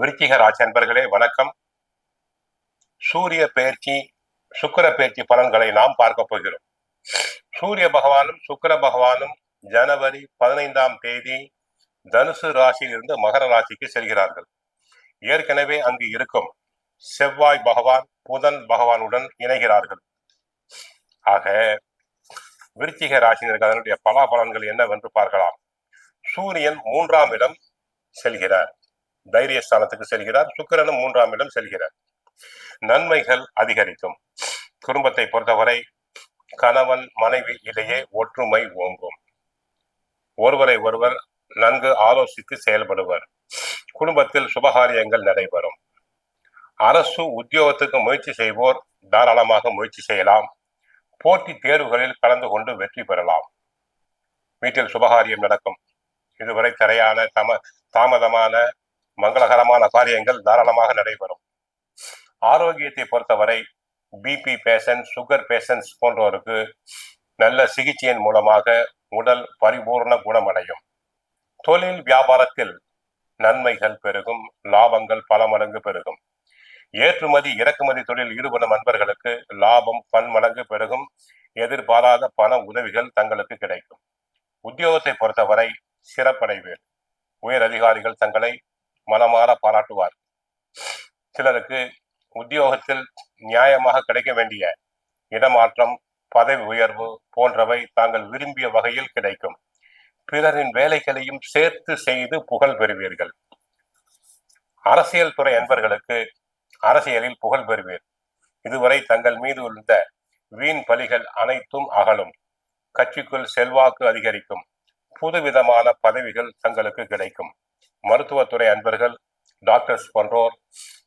விருச்சிக ராசி அன்பர்களே வணக்கம். சூரிய பெயர்ச்சி சுக்கிர பெயர்ச்சி பலன்களை நாம் பார்க்க போகிறோம். சூரிய பகவானும் சுக்கிர பகவானும் ஜனவரி பதினைந்தாம் தேதி தனுசு ராசியிலிருந்து மகர ராசிக்கு செல்கிறார்கள். ஏற்கனவே அங்கு இருக்கும் செவ்வாய் பகவான் புதன் பகவானுடன் இணைகிறார்கள். ஆக விருச்சிக ராசினருக்கு அதனுடைய பலாபலன்கள் என்னவென்று பார்க்கலாம். சூரியன் மூன்றாம் இடம் செல்கிறார். தைரியஸ்தானத்துக்கு செல்கிறார். சுக்கிரனும் மூன்றாம் இடம் செல்கிறார். நன்மைகள் அதிகரிக்கும். குடும்பத்தை பொறுத்தவரை கணவன் மனைவி இடையே ஒற்றுமை ஓங்கும். ஒருவரை ஒருவர் நன்கு ஆலோசித்து செயல்படுவர். குடும்பத்தில் சுபகாரியங்கள் நடைபெறும். அரசு உத்தியோகத்துக்கு முயற்சி செய்வோர் தாராளமாக முயற்சி செய்யலாம். போட்டி தேர்வுகளில் கலந்து கொண்டு வெற்றி பெறலாம். வீட்டில் சுபகாரியம் நடக்கும். இதுவரை தரையான தம தாமதமான மங்களகரமான காரியங்கள் தாராளமாக நடைபெறும். ஆரோக்கியத்தை பொறுத்தவரை பிபி பேஷண்ட் சுகர் பேஷண்ட்ஸ் போன்றோருக்கு நல்ல சிகிச்சையின் மூலமாக உடல் பரிபூர்ண குணமடையும். தொழில் வியாபாரத்தில் நன்மைகள் பெருகும் லாபங்கள் பல மடங்கு பெருகும். ஏற்றுமதி இறக்குமதி தொழில் ஈடுபடும் நண்பர்களுக்கு லாபம் பன்மடங்கு பெருகும். எதிர்பாராத பண உதவிகள் தங்களுக்கு கிடைக்கும். உத்தியோகத்தை பொறுத்தவரை சிறப்படைவீர் உயர் அதிகாரிகள் தங்களை மனமாற பாராட்டுவார். சிலருக்கு உத்தியோகத்தில் நியாயமாக கிடைக்க வேண்டிய இடமாற்றம் பதவி உயர்வு போன்றவை தாங்கள் விரும்பிய வகையில் கிடைக்கும். பிறரின் வேலைகளையும் சேர்த்து செய்து புகழ் பெறுவீர்கள். அரசியல் துறை என்பர்களுக்கு அரசியலில் புகழ் பெறுவீர். இதுவரை தங்கள் மீது உள்ள வீண் பலிகள் அனைத்தும் அகலும். கட்சிக்குள் செல்வாக்கு அதிகரிக்கும். புதுவிதமான பதவிகள் தங்களுக்கு கிடைக்கும். மருத்துவத்துறை அன்பர்கள் டாக்டர்ஸ் போன்றோர்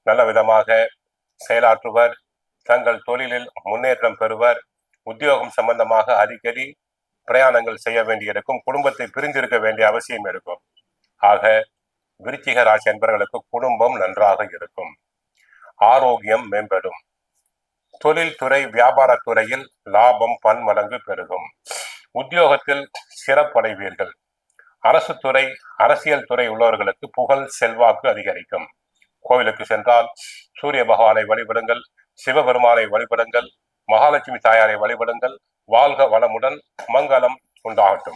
நல்ல விதமாக செயலாற்றுவர் தங்கள் தொழிலில் முன்னேற்றம் பெறுவர் உத்தியோகம் சம்பந்தமாக அடிக்கடி பிரயாணங்கள் செய்ய வேண்டியிருக்கும் குடும்பத்தை பிரிந்திருக்க வேண்டிய அவசியம் இருக்கும். ஆக விருச்சிக ராசி அன்பர்களுக்கு குடும்பம் நன்றாக இருக்கும். ஆரோக்கியம் மேம்படும். தொழில்துறை வியாபாரத்துறையில் லாபம் பன்மடங்கு பெருகும். உத்தியோகத்தில் சிறப்படைவீர்கள். அரசு துறை அரசியல் துறை உள்ளவர்களுக்கு புகழ் செல்வாக்கு அதிகரிக்கும். கோவிலுக்கு சென்றால் சூரிய பகவானை வழிபடுங்கள் சிவபெருமானை வழிபடுங்கள் மகாலட்சுமி தாயாரை வழிபடுங்கள் வாழ்க வளமுடன் மங்களம் உண்டாகட்டும்.